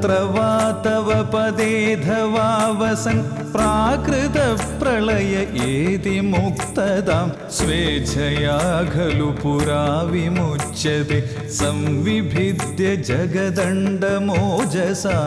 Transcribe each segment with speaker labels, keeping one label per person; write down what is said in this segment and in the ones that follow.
Speaker 1: तत्र वा तव पदेधवा वसन्प्राकृतप्रलय एति मुक्तदां। स्वेच्छया खलु पुरा विमुच्यते संविभिद्य जगदण्डमोजसा।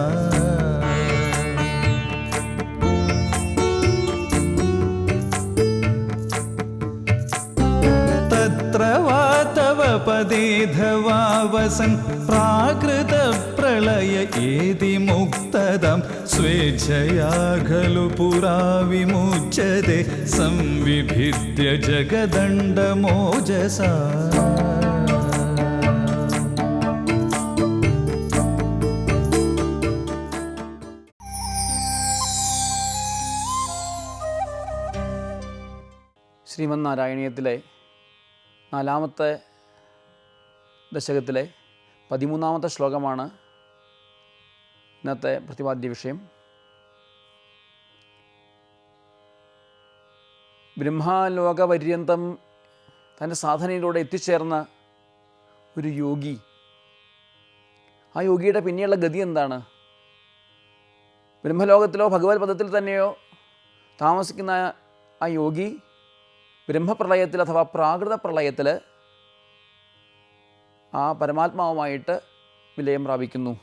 Speaker 2: പ്രതേധവാവസൻ പ്രാകൃത പ്രളയ ഏതി മുക്തം സ്വേച്ഛയാ ഖലു പുരാ വിമുച്ചതെ സംവിഭിദ്യ ജഗദണ്ഡമോജസ. ശ്രീമന്നാരായണീയത്തിലെ നാലാമത്തെ ദശകത്തിലെ പതിമൂന്നാമത്തെ ശ്ലോകമാണ് ഇന്നത്തെ പ്രതിപാദ്യ വിഷയം. ബ്രഹ്മാലോകപര്യന്തം തന്റെ സാധനയിലൂടെ എത്തിച്ചേർന്ന ഒരു യോഗി. ആ യോഗിയുടെ പിന്നെയുള്ള ഗതി എന്താണ്? ബ്രഹ്മലോകത്തിലോ ഭഗവത് പദത്തിൽ തന്നെയോ താമസിക്കുന്ന ആ യോഗി ബ്രഹ്മപ്രളയത്തിൽ അഥവാ പ്രാകൃത പ്രളയത്തിൽ ആ പരമാത്മാവുമായിട്ട് വിലയം പ്രാപിക്കുന്നു.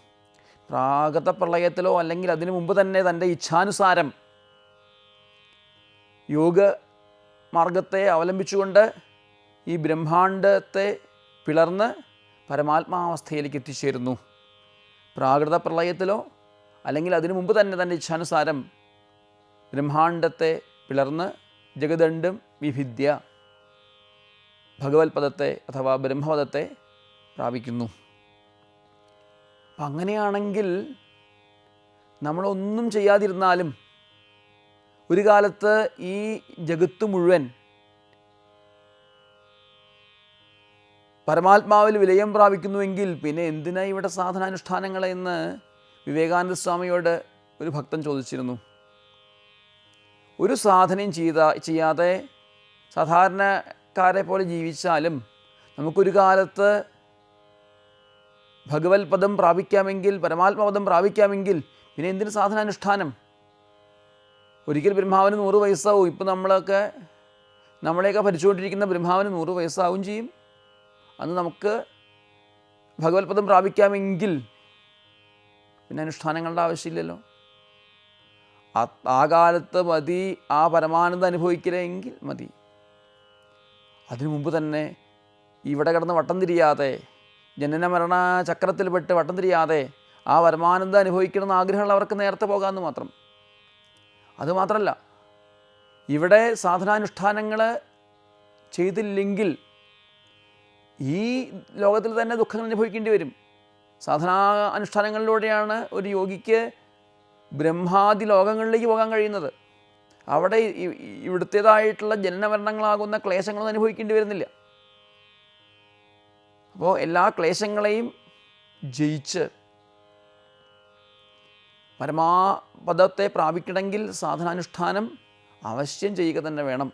Speaker 2: പ്രാകൃത പ്രളയത്തിലോ അല്ലെങ്കിൽ അതിനു മുമ്പ് തന്നെ തന്റെ ഇച്ഛാനുസാരം യോഗ മാർഗത്തെ അവലംബിച്ചുകൊണ്ട് ഈ ബ്രഹ്മാണ്ഡത്തെ പിളർന്ന് പരമാത്മാവസ്ഥയിലേക്ക് എത്തിച്ചേരുന്നു. പ്രാകൃത പ്രളയത്തിലോ അല്ലെങ്കിൽ അതിനു മുമ്പ് തന്നെ തന്റെ ഇച്ഛാനുസാരം ബ്രഹ്മാണ്ഡത്തെ പിളർന്ന് ജഗദണ്ഡം വിഭിദ്യ ഭഗവത്പദത്തെ അഥവാ ബ്രഹ്മപദത്തെ പ്രാപിക്കുന്നു. അപ്പം അങ്ങനെയാണെങ്കിൽ നമ്മളൊന്നും ചെയ്യാതിരുന്നാലും ഒരു കാലത്ത് ഈ ജഗത്ത് മുഴുവൻ പരമാത്മാവിൽ വിലയം പ്രാപിക്കുന്നുവെങ്കിൽ പിന്നെ എന്തിനാ ഇവിടെ സാധനാനുഷ്ഠാനങ്ങൾ എന്ന് വിവേകാനന്ദ സ്വാമിയോട് ഒരു ഭക്തൻ ചോദിച്ചിരുന്നു. ഒരു സാധനയും ചെയ്ത ചെയ്യാതെ സാധാരണക്കാരെ പോലെ ജീവിച്ചാലും നമുക്കൊരു കാലത്ത് ഭഗവത് പദം പ്രാപിക്കാമെങ്കിൽ പരമാത്മപദം പ്രാപിക്കാമെങ്കിൽ പിന്നെ എന്തിന് സാധനാനുഷ്ഠാനം? ഒരിക്കൽ ബ്രഹ്മാവിന് നൂറ് വയസ്സാവും. ഇപ്പം നമ്മളൊക്കെ നമ്മളെയൊക്കെ ഭരിച്ചുകൊണ്ടിരിക്കുന്ന ബ്രഹ്മാവിന് നൂറ് വയസ്സാവും ചെയ്യും. അന്ന് നമുക്ക് ഭഗവത് പദം പ്രാപിക്കാമെങ്കിൽ പിന്നെ അനുഷ്ഠാനങ്ങളുടെ ആവശ്യമില്ലല്ലോ. ആ- കാലത്ത് മതി ആ പരമാനന്ദം അനുഭവിക്കലെങ്കിൽ മതി. അതിനു മുമ്പ് തന്നെ ഇവിടെ കിടന്ന് വട്ടം തിരിയാതെ ജനന മരണ ചക്രത്തിൽ പെട്ട് വട്ടം തിരിയാതെ ആ പരമാനന്ദം അനുഭവിക്കണമെന്ന് ആഗ്രഹമുള്ളവർക്ക് നേരത്തെ പോകാമെന്ന് മാത്രം. അതുമാത്രമല്ല ഇവിടെ സാധനാനുഷ്ഠാനങ്ങൾ ചെയ്തില്ലെങ്കിൽ ഈ ലോകത്തിൽ തന്നെ ദുഃഖങ്ങൾ അനുഭവിക്കേണ്ടി വരും. സാധനാ അനുഷ്ഠാനങ്ങളിലൂടെയാണ് ഒരു യോഗിക്ക് ബ്രഹ്മാദി ലോകങ്ങളിലേക്ക് പോകാൻ കഴിയുന്നത്. അവിടെ ഇവിടുത്തേതായിട്ടുള്ള ജനനമരണങ്ങളാകുന്ന ക്ലേശങ്ങളൊന്നും അനുഭവിക്കേണ്ടി വരുന്നില്ല. അപ്പോൾ എല്ലാ ക്ലേശങ്ങളെയും ജയിച്ച് പരമാപദത്തെ പ്രാപിക്കണമെങ്കിൽ സാധനാനുഷ്ഠാനം അവശ്യം ചെയ്യുക തന്നെ വേണം.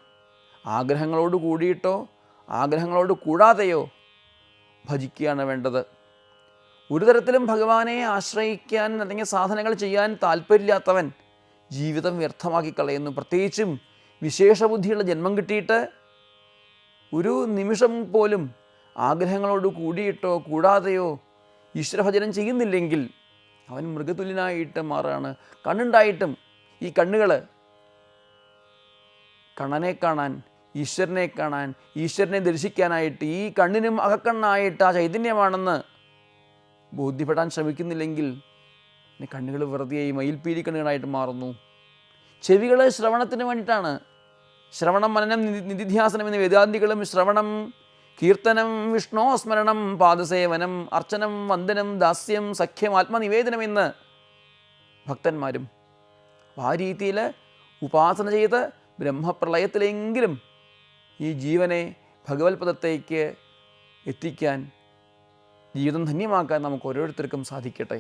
Speaker 2: ആഗ്രഹങ്ങളോട് കൂടിയിട്ടോ ആഗ്രഹങ്ങളോട് കൂടാതെയോ ഭജിക്കുകയാണ് വേണ്ടത്. ഒരു തരത്തിലും ഭഗവാനെ ആശ്രയിക്കാൻ അല്ലെങ്കിൽ സാധനങ്ങൾ ചെയ്യാൻ താല്പര്യമില്ലാത്തവൻ ജീവിതം വ്യർത്ഥമാക്കി കളയുന്നു. പ്രത്യേകിച്ചും വിശേഷബുദ്ധിയുള്ള ജന്മം കിട്ടിയിട്ട് ഒരു നിമിഷം പോലും ആഗ്രഹങ്ങളോട് കൂടിയിട്ടോ കൂടാതെയോ ഈശ്വരഭജനം ചെയ്യുന്നില്ലെങ്കിൽ അവൻ മൃഗതുല്യനായിട്ട് മാറുകയാണ് കണ്ണുണ്ടായിട്ടും ഈ കണ്ണുകൾ കണ്ണനെ കാണാൻ ഈശ്വരനെ കാണാൻ ഈശ്വരനെ ദർശിക്കാനായിട്ട് ഈ കണ്ണിനും അകക്കണ്ണായിട്ട് ആ ചൈതന്യമാണെന്ന് ബോധ്യപ്പെടാൻ ശ്രമിക്കുന്നില്ലെങ്കിൽ പിന്നെ കണ്ണുകൾ വെറുതെ ഈ മയിൽപ്പീലി കണ്ണുകളായിട്ട് മാറുന്നു. ചെവികൾ ശ്രവണത്തിന് വേണ്ടിയിട്ടാണ്. ശ്രവണം മനനം നിധി നിധിധ്യാസനം എന്ന വേദാന്തികളും ശ്രവണം കീർത്തനം വിഷ്ണോ സ്മരണം പാദസേവനം അർച്ചനം വന്ദനം ദാസ്യം സഖ്യം ആത്മനിവേദനം എന്ന് ഭക്തന്മാരും അപ്പം ആ രീതിയിൽ ഉപാസന ചെയ്ത് ബ്രഹ്മപ്രളയത്തിലെങ്കിലും ഈ ജീവനെ ഭഗവത് പദത്തേക്ക് എത്തിക്കാൻ ജീവിതം ധന്യമാക്കാൻ നമുക്ക് ഓരോരുത്തർക്കും സാധിക്കട്ടെ.